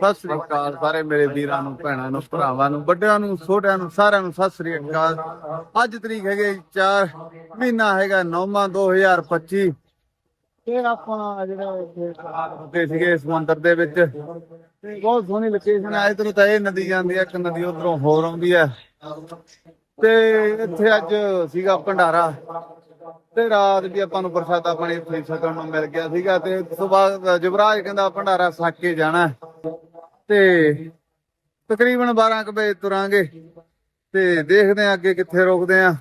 ਸਤਿ ਸ੍ਰੀ ਅਕਾਲ ਸਾਰੇ ਮੇਰੇ ਵੀਰਾਂ ਨੂੰ ਭੈਣਾਂ ਨੂੰ ਭਰਾਵਾਂ ਨੂੰ ਵੱਡਿਆਂ ਨੂੰ ਛੋਟਿਆਂ ਨੂੰ ਸਾਰਿਆਂ ਨੂੰ ਸਤਿ ਸ੍ਰੀ ਅਕਾਲ। ਅੱਜ ਤਰੀਕ ਹੈਗੇ 4 ਮਹੀਨਾ ਹੈਗਾ 9ਵਾਂ 2025 ਤੇ ਆਪਾਂ ਜਿਹੜੇ ਇੱਥੇ ਸੀਗੇ ਸਮੁੰਦਰ ਦੇ ਵਿੱਚ। ਤੇ ਬਹੁਤ ਸੋਹਣੀ ਲੋਕੇਸ਼ਨ ਹੈ ਇਧਰੋਂ ਤਾਂ ਇਹ ਨਦੀ ਜਾਂਦੀ ਹੈ ਇੱਕ ਨਦੀ ਉਧਰੋਂ ਹੋਰ ਆਉਂਦੀ ਹੈ। ਤੇ ਇੱਥੇ ਅੱਜ ਸੀਗਾ ਭੰਡਾਰਾ। ਤੇ ਰਾਤ ਵੀ ਆਪਾਂ ਨੂੰ ਪ੍ਰਸ਼ਾਦਾ ਪਾਣੀ ਇੱਥੇ ਛਕਣ ਨੂੰ ਮਿਲ ਗਿਆ ਸੀਗਾ ਤੇ ਉਸ ਤੋਂ ਬਾਅਦ ਜਵਰਾਜ ਕਹਿੰਦਾ ਭੰਡਾਰਾ ਛਕ ਕੇ ਜਾਣਾ। ਤੇ ਤਕਰੀਬਨ 12 ਕੁ ਵਜੇ ਤੁਰਾਂਗੇ ਤੇ ਦੇਖਦੇ ਆਂ ਅੱਗੇ ਕਿੱਥੇ ਰੁਕਦੇ ਆਂ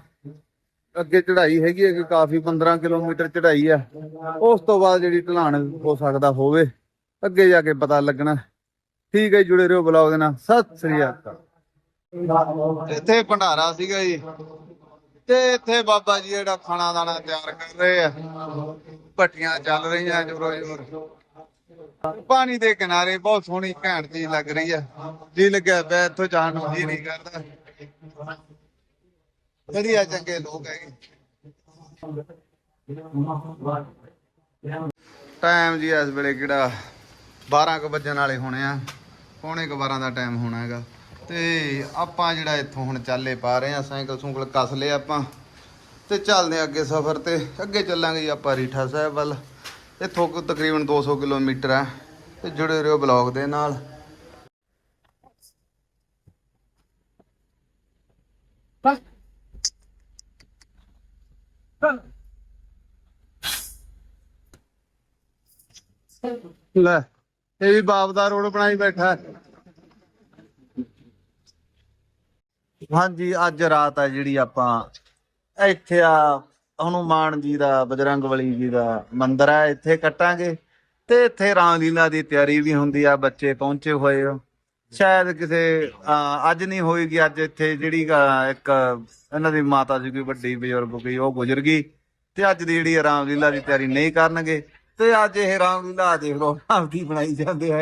ਅੱਗੇ ਚੜ੍ਹਾਈ ਹੈਗੀ ਹੈ ਕਿ ਕਾਫੀ 15 ਕਿਲੋਮੀਟਰ ਚੜ੍ਹਾਈ ਆ। ਉਸ ਤੋਂ ਬਾਅਦ ਜਿਹੜੀ ਢਲਾਣ ਹੋ ਸਕਦਾ ਹੋਵੇ, ਅੱਗੇ ਜਾ ਕੇ ਪਤਾ ਲੱਗਣਾ। ਠੀਕ ਹੈ ਜੁੜੇ ਰਹੋ ਬਲੌਗ ਦੇ ਨਾਲ। ਸਤਿ ਸ੍ਰੀ ਅਕਾਲ। ਇੱਥੇ ਭੰਡਾਰਾ ਸੀਗਾ ਜੀ। ਤੇ ਇੱਥੇ ਬਾਬਾ ਜੀ ਜਿਹੜਾ ਖਾਣਾ ਦਾਣਾ ਤਿਆਰ ਕਰ ਰਹੇ ਆ। ਭੱਟੀਆਂ ਚੱਲ ਰਹੀਆਂ ਜੋਰੋ ਜੋਰ ਪਾਣੀ ਦੇ ਕਿਨਾਰੇ ਬਹੁਤ ਸੋਹਣੀ ਘੈਂਟ ਚੀਜ਼ ਲੱਗ ਰਹੀ ਆ ਜੀ ਲੱਗਿਆ ਬੈ ਇੱਥੋਂ ਜਾਣ ਨੂੰ ਜੀ ਨਹੀਂ ਕਰਦਾ। ਵਧੀਆ ਚੰਗੇ ਲੋਕ ਹੈਗੇ। ਟਾਈਮ ਜੀ ਇਸ ਵੇਲੇ ਕਿਹੜਾ 12 ਕੁ ਵੱਜਣ ਵਾਲੇ ਹੋਣੇ ਆ। ਪੌਣੇ ਕੁ 12 ਦਾ ਟਾਈਮ ਹੋਣਾ ਹੈਗਾ। ਤੇ ਆਪਾਂ ਜਿਹੜਾ ਇੱਥੋਂ ਹੁਣ ਚਾਲੇ ਪਾ ਰਹੇ ਆ, ਸਾਈਕਲ ਸੂਕਲ ਕੱਸ ਲਏ ਆਪਾਂ। ਤੇ ਚੱਲਦੇ ਆ ਅੱਗੇ ਸਫ਼ਰ ਤੇ। ਅੱਗੇ ਚੱਲਾਂਗੇ ਜੀ ਆਪਾਂ ਰੀਠਾ ਸਾਹਿਬ ਵੱਲ। ਇੱਥੋਂ ਕੁ ਤਕਰੀਬਨ 200 ਕਿਲੋਮੀਟਰ ਹੈ ਤੇ ਜੁੜੇ ਰਹੋ ਬਲੌਗ ਦੇ ਨਾਲ ਲੈ ਇਹ ਵੀ ਬਾਪ ਦਾ ਰੋਡ ਬਣਾਈ ਬੈਠਾ। ਹਾਂਜੀ ਅੱਜ ਰਾਤ ਆ ਜਿਹੜੀ ਆਪਾਂ ਇੱਥੇ ਆ ਹਨੂਮਾਨ ਜੀ ਦਾ ਬਜਰੰਗਬਲੀ ਜੀ ਦਾ ਮੰਦਿਰ ਹੈ, ਇੱਥੇ ਕੱਟਾਂਗੇ। ਤੇ ਇੱਥੇ ਰਾਮਲੀਲਾ ਦੀ ਤਿਆਰੀ ਵੀ ਹੁੰਦੀ ਆ, ਬੱਚੇ ਪਹੁੰਚੇ ਹੋਏ ਆ। ਸ਼ਾਇਦ ਕਿਸੇ ਅੱਜ ਨਹੀਂ ਹੋਏਗੀ, ਅੱਜ ਇੱਥੇ ਜਿਹੜੀ ਇੱਕ ਇਹਨਾਂ ਦੀ ਮਾਤਾ ਸੀ, ਕੋਈ ਵੱਡੀ ਬਜ਼ੁਰਗ, ਕੋਈ ਉਹ ਗੁਜ਼ਰ ਗਈ। ਤੇ ਅੱਜ ਦੀ ਜਿਹੜੀ ਆ ਰਾਮਲੀਲਾ ਦੀ ਤਿਆਰੀ ਨਹੀਂ ਕਰਨਗੇ। ਤੇ ਅੱਜ ਇਹ ਰਾਮਲੀਲਾ ਦੇਖ ਲਓ ਆਪਦੀ ਬਣਾਈ ਜਾਂਦੇ ਆ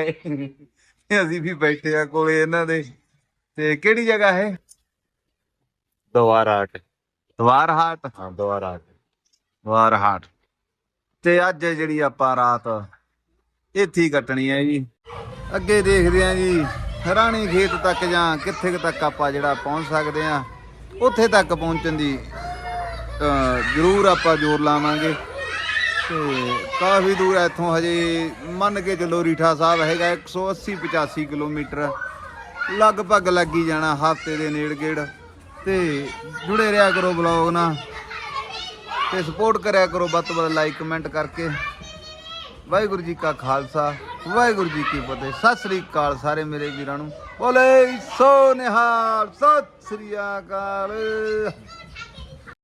ਤੇ ਅਸੀਂ ਵੀ ਬੈਠੇ ਆ ਕੋਲੇ ਇਹਨਾਂ ਦੇ। ਤੇ ਕਿਹੜੀ ਜਗ੍ਹਾ ਹੈ? ਦੁਬਾਰਾ ਹਟ ਦਵਾਰ ਹਾਟ। ਹਾਂ ਦੁਬਾਰਾ ਹਟ। ਦਵਾਰ ਹਾਟ। ਤੇ ਅੱਜ ਜਿਹੜੀ ਆਪਾਂ ਰਾਤ ਇੱਥੇ ਹੀ ਕੱਟਣੀ ਹੈ ਜੀ। ਅੱਗੇ ਦੇਖਦੇ ਆਂ ਜੀ ਹਰਾਣੀ ਖੇਤ ਤੱਕ ਜਾਂ ਕਿੱਥੇ ਕੁ ਤੱਕ ਆਪਾਂ ਜਿਹੜਾ ਪਹੁੰਚ ਸਕਦੇ ਆਂ ਉੱਥੇ ਤੱਕ ਪਹੁੰਚਣ ਦੀ ਅਹ, ਜ਼ਰੂਰ ਆਪਾਂ ਜ਼ੋਰ ਲਾਵਾਂਗੇ। ਤੇ ਕਾਫੀ ਦੂਰ ਹੈ ਇੱਥੋਂ ਹਜੇ ਮੰਨ ਕੇ ਚੱਲੋ ਰੀਠਾ ਸਾਹਿਬ ਹੈਗਾ 180 85 ਕਿਲੋਮੀਟਰ। ਲਗਭਗ ਲੱਗੀ ਜਾਣਾ ਹਫ਼ਤੇ ਦੇ ਨੇੜ ਗੇੜ ਤੇ ਜੁੜੇ ਰਿਹਾ ਕਰੋ ਬਲੌਗ ਨਾਲ ਤੇ ਸਪੋਰਟ ਕਰਿਆ ਕਰੋ ਵੱਧ ਤੋਂ ਵੱਧ ਲਾਈਕ ਕਮੈਂਟ ਕਰਕੇ। ਵਾਹਿਗੁਰੂ ਜੀ ਕਾ ਖਾਲਸਾ, ਵਾਹਿਗੁਰੂ ਜੀ ਕੀ ਫਤਿਹ। ਸਤਿ ਸ੍ਰੀ ਅਕਾਲ ਸਾਰੇ ਮੇਰੇ ਵੀਰਾਂ ਨੂੰ। ਬੋਲੇ ਸੋ ਨਿਹਾਲ, ਸਤਿ ਸ੍ਰੀ ਅਕਾਲ।